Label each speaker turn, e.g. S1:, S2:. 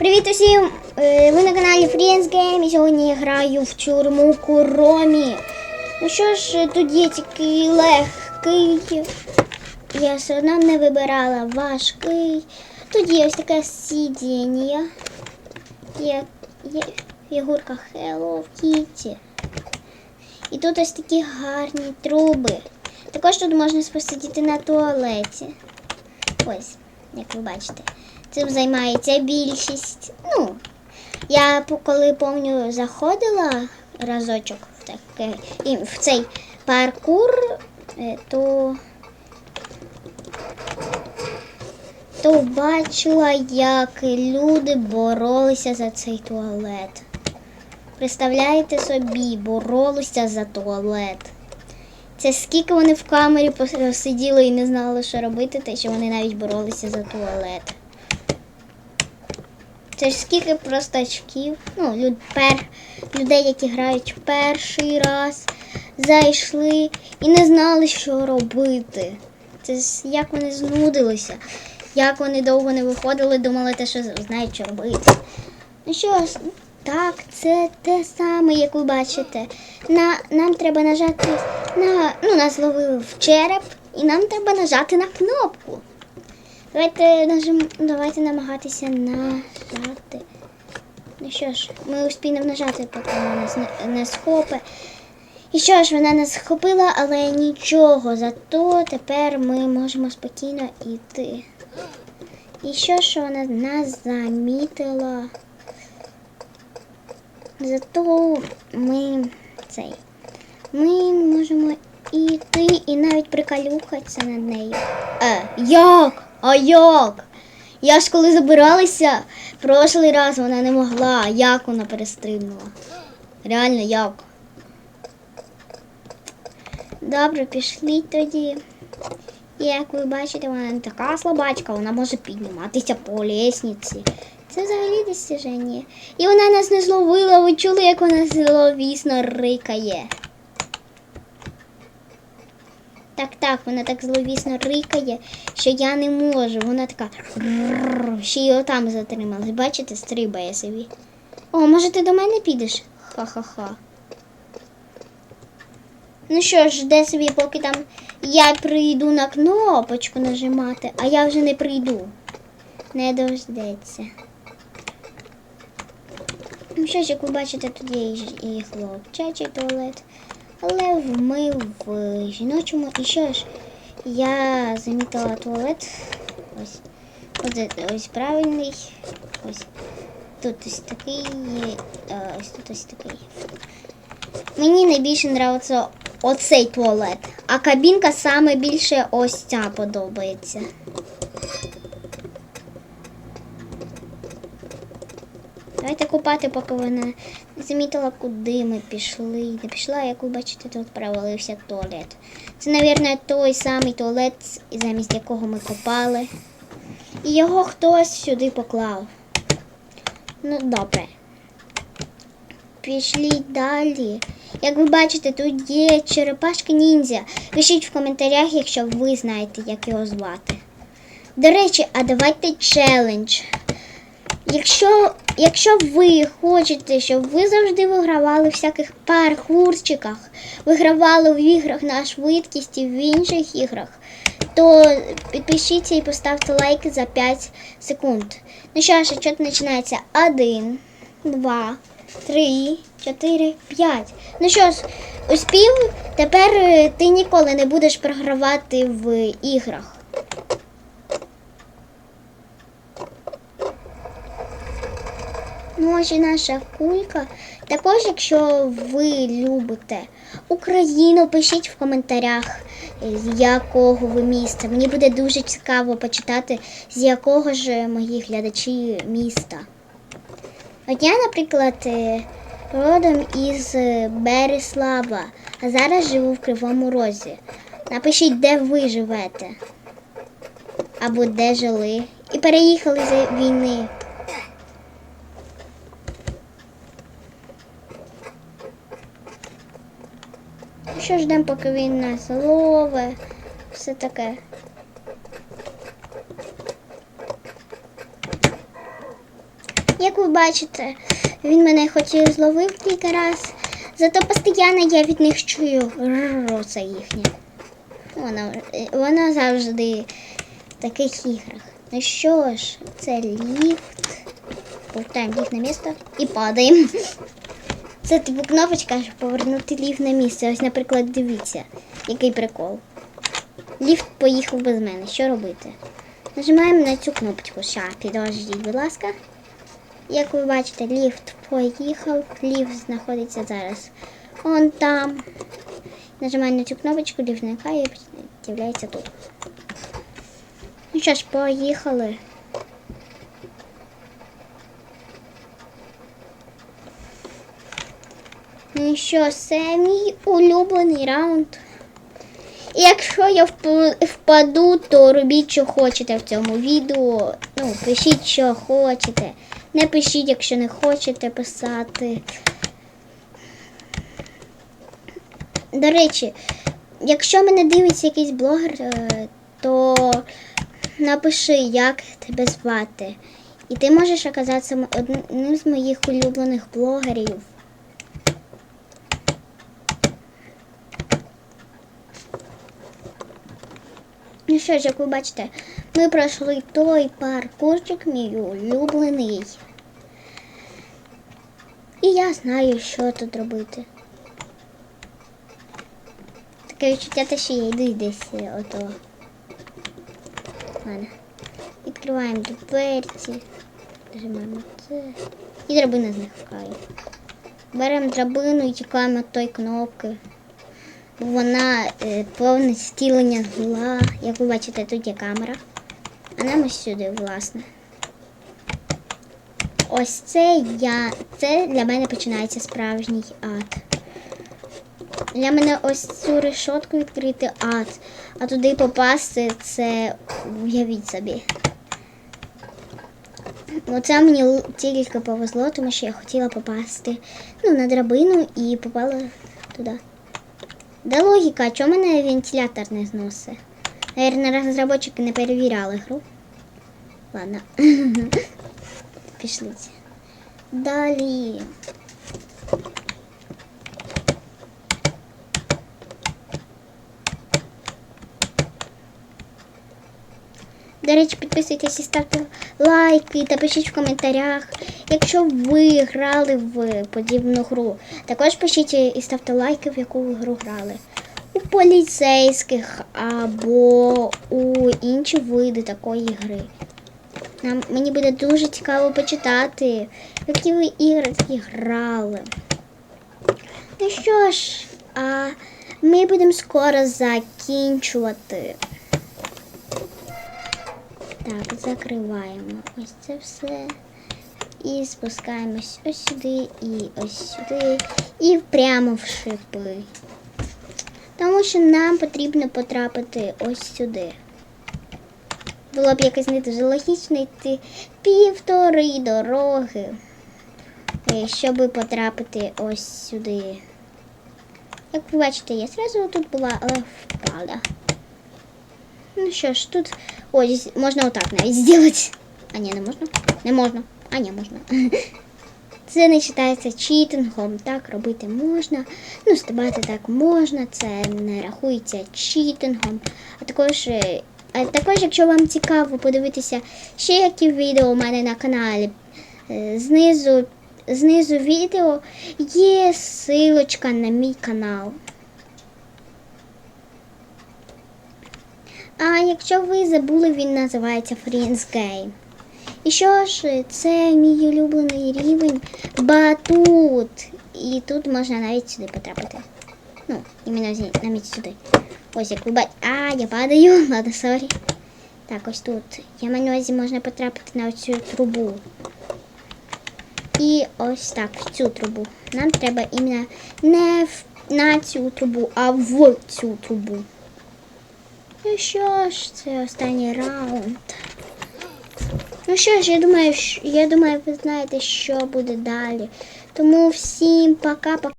S1: Привіт усім! Е, Ви на каналі Friends Game і сьогодні я граю в тюрму Куромі. Ну що ж, тут є тільки легкий. Я все одно не вибирала важкий. Тут є ось таке сидіння. Є, є фігурка Hello Kitty. І тут ось такі гарні труби. Також тут можна посидіти на туалеті. Ось, як ви бачите. Цим займається більшість. Ну, я коли помню, заходила разочок в, таке, і в цей паркур, е, то, то бачила, як люди боролися за цей туалет. Представляєте собі, боролися за туалет. Це скільки вони в камері пос- сиділи і не знали, що робити, те, що вони навіть боролися за туалет. Це ж скільки простачків, ну, люд, пер, людей, які грають перший раз, зайшли і не знали, що робити. Це ж як вони знудилися, як вони довго не виходили, думали, те, що знають, що робити. Ну що ж, так, це те саме, як ви бачите. На, нам треба нажати на. Ну, нас зловили в череп, і нам треба нажати на кнопку. Давайте нажим, давайте намагатися нажати. Ну що ж, ми успіємо нажати, поки вона нас не, не схопе. І що ж, вона нас схопила, але нічого. Зато тепер ми можемо спокійно йти. І що ж вона нас замітила? Зато ми цей. Ми можемо йти і навіть прикалюхатися над нею. Е, як? А як? Я ж коли забиралася, прошлий раз вона не могла. Як вона перестрибнула? Реально як? Добре, пішли тоді. Як ви бачите, вона не така слабачка, вона може підніматися по лісниці. Це взагалі досяження. І вона нас не зловила, ви чули, як вона зловісно рикає. Так, так, вона так зловісно рикає, що я не можу. Вона така ще й отам затрималась. Бачите, стрибає собі. О, може ти до мене підеш? Ха-ха-ха. Ну що ж, де собі, поки там я прийду на кнопочку нажимати, а я вже не прийду. Не дождеться. Ну що ж, як ви бачите, тут є і хлопчачий туалет, але ми в жіночому. І що ж, я замітила туалет. Ось. Ось, ось правильний. Ось. Тут ось такий, ось тут ось такий. Мені найбільше подобається оцей туалет, а кабінка саме більше ось ця подобається. Давайте купати, поки вона не замітила, куди ми пішли. Не пішла, як ви бачите, тут провалився туалет. Це, мабуть, той самий туалет, замість якого ми копали. І його хтось сюди поклав. Ну, добре. Пішли далі. Як ви бачите, тут є черепашка ніндзя. Пишіть в коментарях, якщо ви знаєте, як його звати. До речі, а давайте челендж. Якщо, якщо ви хочете, щоб ви завжди вигравали в всяких паркурчиках, вигравали в іграх на швидкість і в інших іграх, то підпишіться і поставте лайк за 5 секунд. Ну що ж, що починається? Один, два, три, чотири, п'ять. Ну що ж, успів, тепер е, ти ніколи не будеш програвати в іграх. І наша кулька. Також, якщо ви любите Україну, пишіть в коментарях, з якого ви міста. Мені буде дуже цікаво почитати, з якого ж мої глядачі міста. От я, наприклад, е, родом із е, Береслава, а зараз живу в Кривому Розі. Напишіть, де ви живете. Або де жили. І переїхали з війни. Що ждемо, поки він нас ловить, все таке. Як ви бачите, він мене хоч і зловив кілька разів, зато постійно я від них чую це їхнє. Вона, вона завжди в таких іграх. Ну що ж, це ліфт. Повертаємо ліфт на місце і падаємо. Це типу кнопочка, щоб повернути ліфт на місце. Ось, наприклад, дивіться, який прикол. Ліфт поїхав без мене. Що робити? Нажимаємо на цю кнопочку. Ща, підождіть, будь ласка. Як ви бачите, ліфт поїхав. Ліфт знаходиться зараз он там. Нажимаємо на цю кнопочку, ліфт зникає і з'являється тут. Ну що ж, поїхали. Що, це мій улюблений раунд. І якщо я впаду, то робіть, що хочете в цьому відео. Ну, пишіть, що хочете. Не пишіть, якщо не хочете писати. До речі, якщо мене дивиться якийсь блогер, е, то напиши, як тебе звати. І ти можеш оказатися одним з моїх улюблених блогерів. Ну що ж, як ви бачите, ми пройшли той паркурчик, мій улюблений. І я знаю, що тут робити. Таке відчуття, те, що я йду десь е, ото. Ладно. Відкриваємо дверці. Нажимаємо це. І драбина зникає. Беремо драбину і тікаємо від тої кнопки. Вона е, повне стілення зла. Як ви бачите, тут є камера. А нам ось сюди, власне. Ось це я. Це для мене починається справжній ад. Для мене ось цю решотку відкрити ад. А туди попасти це уявіть собі. Оце мені тільки повезло, тому що я хотіла попасти ну, на драбину і попала туди. Де логіка? а Чому мене вентилятор не зносить? Наверное, розробники не перевіряли гру. Ладно. Пішліть. Далі. До речі, підписуйтесь і ставте лайки та пишіть в коментарях, якщо ви грали в подібну гру. Також пишіть і ставте лайки, в яку ви гру грали. У поліцейських або у інші види такої гри. Нам, мені буде дуже цікаво почитати, які ви ігри такі грали. Ну що ж, а ми будемо скоро закінчувати. Так, закриваємо ось це все. І спускаємось ось сюди і ось сюди. І прямо в шипи. Тому що нам потрібно потрапити ось сюди. Було б якось не дуже логічно йти півтори дороги, е, щоб потрапити ось сюди. Як ви бачите, я зразу тут була, але впала. Ну що тут ось можна отак навіть зробити. А ні, не можна. Не можна. А ні, можна. Це не вважається читингом, так робити можна. Ну, стрибати так можна, це не рахується читингом. А також, а також, якщо вам цікаво подивитися ще які відео у мене на каналі, е, знизу, знизу відео є силочка на мій канал. А якщо ви забули, він називається Friends Game. І що ж, це мій улюблений рівень батут. І тут можна навіть сюди потрапити. Ну, іменно навіть сюди. Ось як ви бачите. А, я падаю, ладно, сорі. Так, ось тут. Я маю можна потрапити на цю трубу. І ось так, в цю трубу. Нам треба іменно не в, на цю трубу, а в цю трубу. Ну що ж, це останній раунд. Ну що ж, я думаю, я думаю, ви знаєте, що буде далі. Тому всім пока-пока.